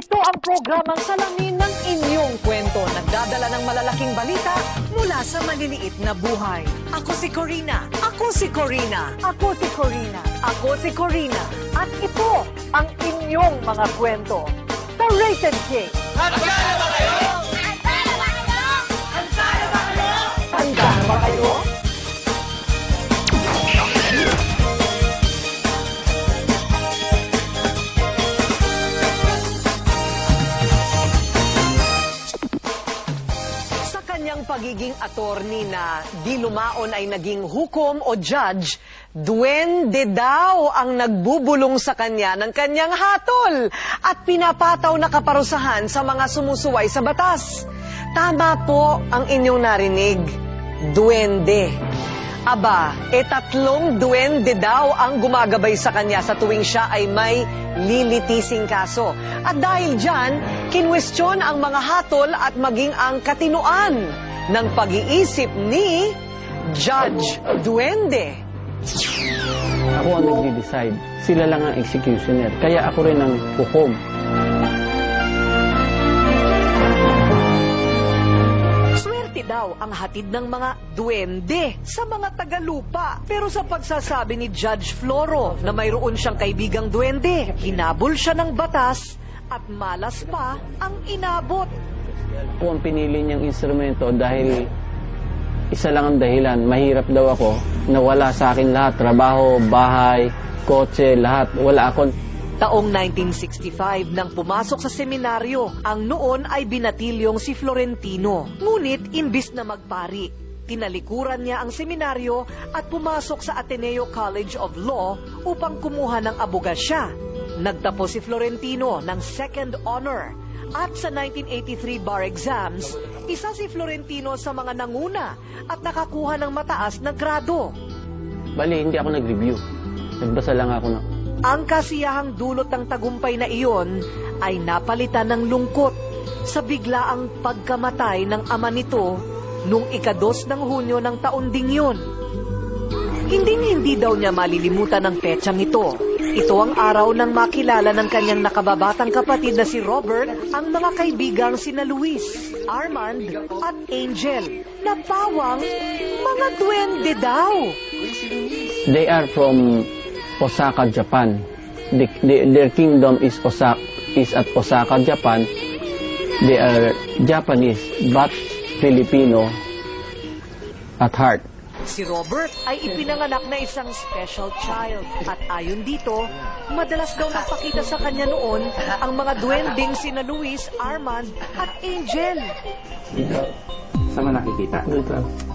Ito ang programang salamin ng inyong kwento. Nagdadala ng malalaking balita mula sa maliliit na buhay. Ako si Corina. Ako si Corina. Ako si Corina. Ako si Corina. At ito ang inyong mga kwento. The Rated King. Handa na ba kayo? Sa pagiging attorney na di lumaon ay naging hukom o judge, duwende daw ang nagbubulong sa kanya ng kanyang hatol at pinapataw na kaparusahan sa mga sumusuway sa batas. Tama po ang inyong narinig, duwende. Aba, e tatlong duwende daw ang gumagabay sa kanya sa tuwing siya ay may lilitising kaso. At dahil dyan, kinwestiyon ang mga hatol at maging ang katinuan ng pag-iisip ni Judge Duwende. Ako ang nagde-decide. Sila lang ang executioner. Kaya ako rin ang hukom. Swerte daw ang hatid ng mga duwende sa mga tagalupa. Pero sa pagsasabi ni Judge Floro na mayroon siyang kaibigang duwende, hinabol siya ng batas at malas pa ang inabot. Ako ang pinili niyang instrumento dahil isa lang ang dahilan. Mahirap daw ako. Nawala sa akin lahat. Trabaho, bahay, kotse, lahat. Wala akong Taong 1965 nang pumasok sa seminaryo, ang noon ay binatilyong si Florentino. Ngunit imbis na magpari, tinalikuran niya ang seminaryo at pumasok sa Ateneo College of Law upang kumuha ng abogasya. Nagtapos si Florentino ng second honor at sa 1983 bar exams, isa si Florentino sa mga nanguna at nakakuha ng mataas na grado. Bali, hindi ako nag-review. Nagbasa lang ako na, Ang kasiyahang dulot ng tagumpay na iyon ay napalitan ng lungkot sa biglaang pagkamatay ng ama nito nung ikados ng Hunyo ng taon ding yun. Hindi hindi daw niya malilimutan ang petsang ito. Ito ang araw nang makilala ng kanyang nakababatang kapatid na si Robert ang mga kaibigang sina Luis, Armand at Angel na pawang mga duwende daw. they are from Osaka, Japan. The, the- their kingdom is Osaka, is at Osaka, Japan. They are Japanese but Filipino at heart. Si Robert ay ipinanganak na isang special child at ayon dito, madalas daw napakita sa kanya noon ang mga duwending sina Luis, Armand at Angel. Saan mo nakikita?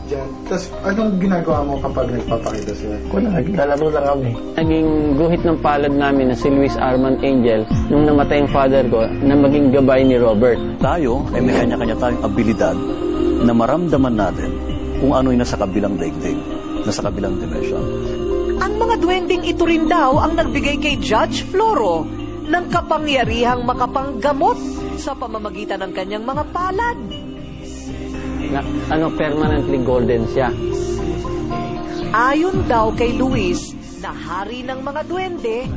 Diyan. Tapos, anong ginagawa mo kapag nagpapakita sila? Wala, naglalaro lang kami. Naging guhit ng palad namin na si Luis Armand Angel nung namatay ang father ko na maging gabay ni Robert. tayo ay may kanya-kanya tayong abilidad na maramdaman natin kung ano yung nasa kabilang daigdig, nasa kabilang dimensyon. Ang mga duwending ito rin daw ang nagbigay kay Judge Floro ng kapangyarihang makapanggamot sa pamamagitan ng kanyang mga palad. Na, ano, permanently golden siya. Ayon daw kay Luis na hari ng mga duwende,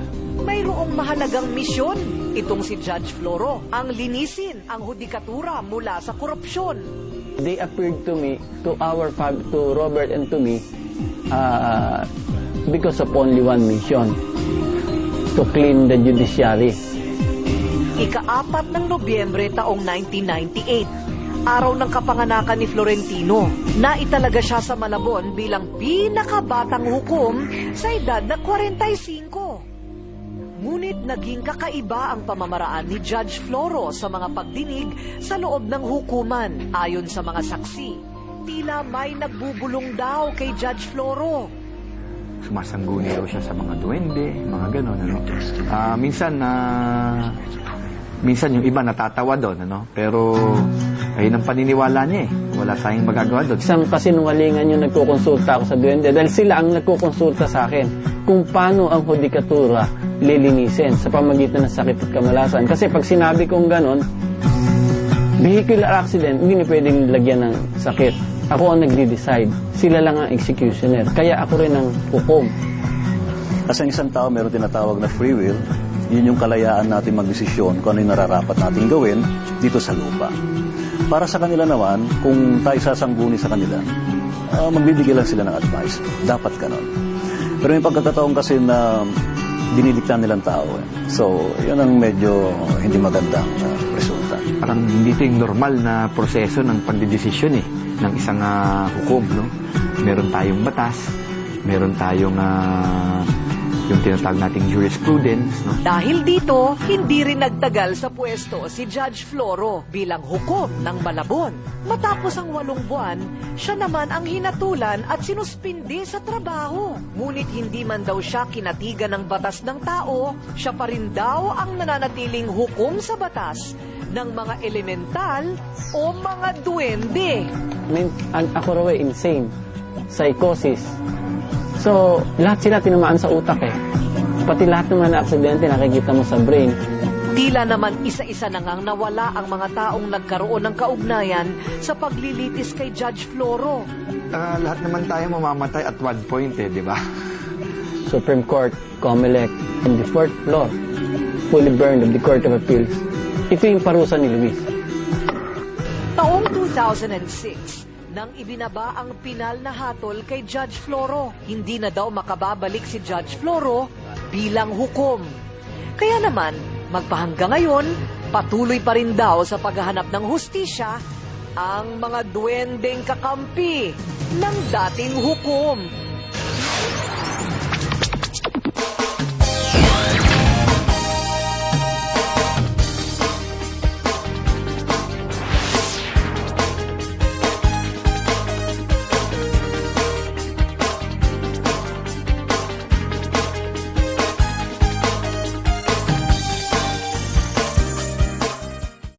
mayroong mahalagang misyon. Itong si Judge Floro, ang linisin ang hudikatura mula sa korupsyon. They appeared to me, to our fam- to Robert and to me, uh, because of only one mission, to clean the judiciary. Ika-apat ng Nobyembre taong 1998, araw ng kapanganakan ni Florentino, naitalaga siya sa Malabon bilang pinakabatang hukom sa edad na 45. Ngunit naging kakaiba ang pamamaraan ni Judge Floro sa mga pagdinig sa loob ng hukuman. Ayon sa mga saksi, tila may nagbubulong daw kay Judge Floro. Sumasangguni daw siya sa mga duwende, mga ganon, ano. Ah, minsan na minsan yung iba natatawa doon, ano. Pero ayun ang paniniwala niya eh. Wala tayong magagawa doon. Isang kasinungalingan yung nagkukonsulta ako sa duwende dahil sila ang nagkukonsulta sa akin kung paano ang hudikatura lilinisin sa pamagitan ng sakit at kamalasan. Kasi pag sinabi kong ganon, vehicular accident, hindi na pwedeng lagyan ng sakit. Ako ang nagde-decide. Sila lang ang executioner. Kaya ako rin ang hukom. Kasi ang isang tao meron tinatawag na free will Yun yung kalayaan natin magdesisyon kung ano yung nararapat natin gawin dito sa lupa. Para sa kanila naman, kung tayo sasangguni sa kanila, ah, magbibigay lang sila ng advice. Dapat ganon. Pero may pagkakataon kasi na dinidikta nilang tao. Eh. So, yun ang medyo hindi magandang ah, resulta. Parang hindi ito yung normal na proseso ng pagdidesisyon eh, ng isang ah, hukom, no? Meron tayong batas, meron tayong ah, yung tinatawag nating jurisprudence, no? Dahil dito, hindi rin nagtagal sa pwesto si Judge Floro bilang hukom ng Malabon. Matapos ang walong buwan, siya naman ang hinatulan at sinuspindi sa trabaho. Ngunit hindi man daw siya kinatigan ng batas ng tao, siya pa rin daw ang nananatiling hukom sa batas ng mga elemental o mga duwende. I mean, an- ako raw ay insane. Psychosis. So, lahat sila tinamaan sa utak eh. Pati lahat naman na aksidente nakikita mo sa brain. Tila naman isa-isa na ngang nawala ang mga taong nagkaroon ng kaugnayan sa paglilitis kay Judge Floro. Ah, lahat naman tayo mamamatay at one point eh, di ba? Supreme Court, COMELEC, and the fourth floor, fully burned of the Court of Appeals. Ito yung parusa ni Luis. Taong 2006, nang ibinaba ang pinal na hatol kay Judge Floro, hindi na daw makababalik si Judge Floro bilang hukom. Kaya naman, magpahangga ngayon, patuloy pa rin daw sa paghahanap ng hustisya ang mga duwendeng kakampi ng dating hukom.